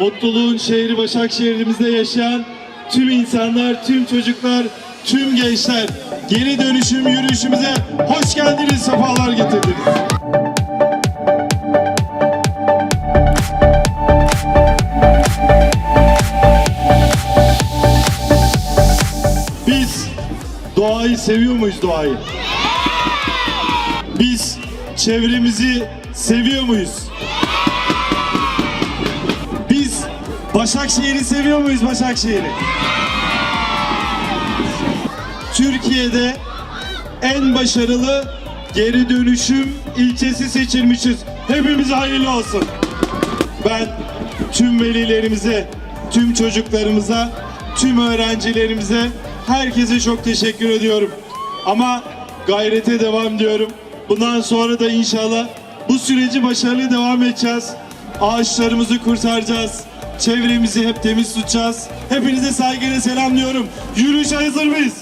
mutluluğun şehri Başakşehir'imizde yaşayan tüm insanlar, tüm çocuklar, tüm gençler geri dönüşüm yürüyüşümüze hoş geldiniz, sefalar getirdiniz. Biz doğayı seviyor muyuz doğayı? Biz çevremizi seviyor muyuz? Başakşehir'i seviyor muyuz Başakşehir'i? Türkiye'de en başarılı geri dönüşüm ilçesi seçilmişiz. Hepimize hayırlı olsun. Ben tüm velilerimize, tüm çocuklarımıza, tüm öğrencilerimize, herkese çok teşekkür ediyorum. Ama gayrete devam diyorum. Bundan sonra da inşallah bu süreci başarılı devam edeceğiz. Ağaçlarımızı kurtaracağız. Çevremizi hep temiz tutacağız. Hepinize saygıyla selamlıyorum. Yürüyüşe hazır mıyız?